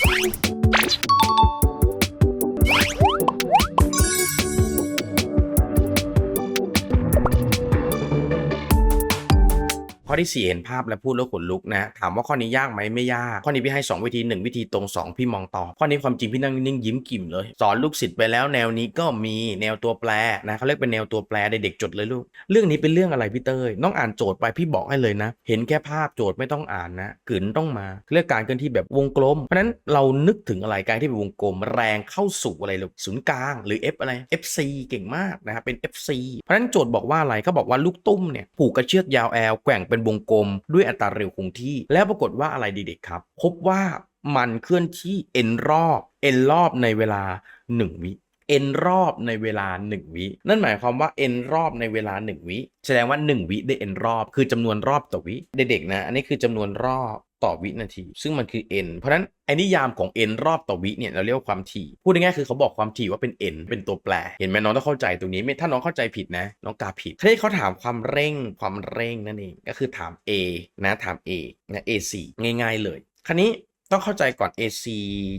ข้ ที่ 4 เห็นภาพและพูดแล้วขนลุกนะ ถามว่าข้อนี้ยากไหมไม่ยาก ข้อนี้พี่ให้ 2 วิธี 1 วิธีตรง 2 พี่มองต่อ ข้อนี้ความจริงพี่นั่งนิ่งยิ้มกิ่มเลย สอนลูกศิษย์ไปแล้วแนวนี้ก็มีแนวตัวแปรนะเขาเรียกเป็นแนวตัวแปรเด็กๆจดเลยลูก เรื่องนี้เป็นเรื่องอะไรพี่เต้ยน้องอ่านโจทย์ไปพี่บอกให้เลยนะ เห็นแค่ภาพโจทย์ไม่ต้องอ่านนะกลืนต้องมาเรียกการเคลื่อนที่แบบวงกลม เพราะนั้นเรานึกถึงอะไรการที่เป็นวงกลม แรงเข้าสู่อะไรลูกศูนย์กลางหรือ F อะไร FC เก่งมากนะครับเป็น FC เพราะฉะนั้นโจทย์บอกว่าอะไรเขาบอกว่าลูกตุ้มเนี่ยผูกกระเชือกยาวแอลแกว่งเป็นวงกลมด้วยอัตราเร็วคงที่ แล้วปรากฏว่าอะไรดีเด็กครับ พบว่ามันเคลื่อนที่เอ็นรอบเอ็นรอบในเวลา 1 วิเอ็นรอบในเวลา 1 วิ นั่นหมายความว่าเอ็นรอบในเวลา 1 วิ แสดงว่า 1 วิได้เอ็นรอบ คือจำนวนรอบต่อวิ เด็กๆนะ อันนี้คือจำนวนรอบ ต่อวินาที ซึ่งมันคือ n เพราะฉะนั้นไอ้นิยามของ n รอบต่อวิเนี่ยเราเรียกว่าความถี่ พูดง่ายๆคือเขาบอกความถี่ว่าเป็น n เป็นตัวแปร เห็นไหมน้องต้องเข้าใจตรงนี้ไม่ถ้าน้องเข้าใจผิดนะ น้องกาผิดทีนี้เขาถามความเร่งความเร่งนั่นเองก็คือถาม a นะถาม a นะ a 4ง่าย ๆ เลยคราวนี้ ต้องเข้าใจก่อน AC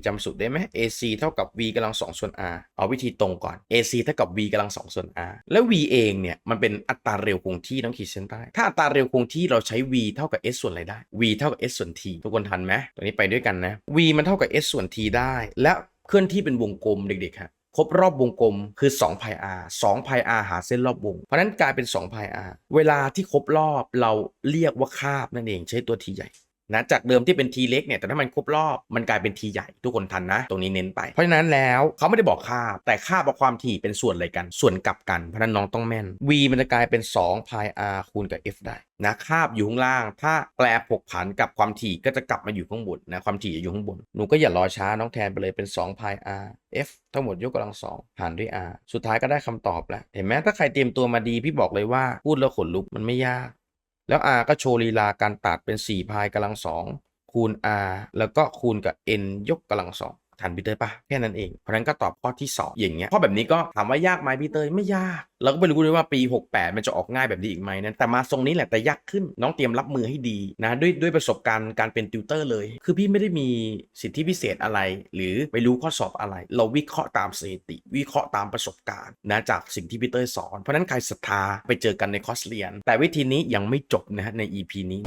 จำสูตรได้ไหม AC เท่ากับ v กำลัง2ส่วน r เอาวิธีตรงก่อน AC เท่ากับ v กำลัง2ส่วน r แล้ว v เองเนี่ยมันเป็นอัตราเร็วคงที่ต้องขีดเส้นใต้ ถ้าอัตราเร็วคงที่เราใช้ v เท่ากับ s ส่วนอะไรได้ v เท่ากับ s ส่วน t ทุกคนทันไหมตรงนี้ไปด้วยกันนะ v มันเท่ากับ s ส่วน t ได้ และเคลื่อนที่เป็นวงกลมเด็กๆครับครบรอบวงกลมคือ2 pi r 2 pi r หาเส้นรอบวง เพราะนั้นกลายเป็น2 pi r เวลาที่ครบรอบเราเรียกว่าคาบนั่นเองใช้ตัว t ใหญ่ นะจากเดิมที่เป็น T เล็กเนี่ยแต่ถ้ามันครบรอบมันกลายเป็น T ใหญ่ทุกคนทันนะ ตรงนี้เน้นไป เพราะฉะนั้นแล้วเขาไม่ได้บอกค่าบแต่ค่าบกับความถี่เป็นส่วนอะไรกัน ส่วนกลับกันเพราะนั้นน้องต้องแม่น v มันจะกลายเป็น2 pi r คูณกับ f ได้นะคาบอยู่ข้างล่าง ถ้าแปลผกผันกับความถี่ก็จะกลับมาอยู่ข้างบนนะความถี่อยู่ข้างบน หนูก็อย่ารอช้าน้องแทนไปเลยเป็น2 pi r f ทั้งหมดยกกำลังสองหารด้วย r สุดท้ายก็ได้คำตอบแล้ว เห็นไหมถ้าใครเตรียมตัวมาดีพี่บอกเลยว่าพูดแล้วขนลุกมันไม่ยาก แล้ว r ก็โชว์ลีลาการตัดเป็น4พายกำลังสองคูณ r แล้วก็คูณกับ n ยกกำลังสอง ทันพี่เตยปะแค่นั้นเอง เพราะนั้นก็ตอบข้อที่ 2 อย่างเงี้ยข้อแบบนี้ก็ถามว่ายากไหมพี่เตยไม่ยาก เราก็ไม่รู้เลยว่าปี 68 มันจะออกง่ายแบบนี้อีกไหมนะแต่มาทรงนี้แหละแต่ยากขึ้นน้องเตรียมรับมือให้ดีนะด้วยด้วยประสบการณ์การเป็นติวเตอร์เลย คือพี่ไม่ได้มีสิทธิพิเศษอะไร หรือไปรู้ข้อสอบอะไร เราวิเคราะห์ตามสถิติ วิเคราะห์ตามประสบการณ์นะจากสิ่งที่พี่เตยสอน เพราะฉะนั้นใครศรัทธาไปเจอกันในคอร์สเรียน แต่วิธีนี้ยังไม่จบนะฮะใน EP นี้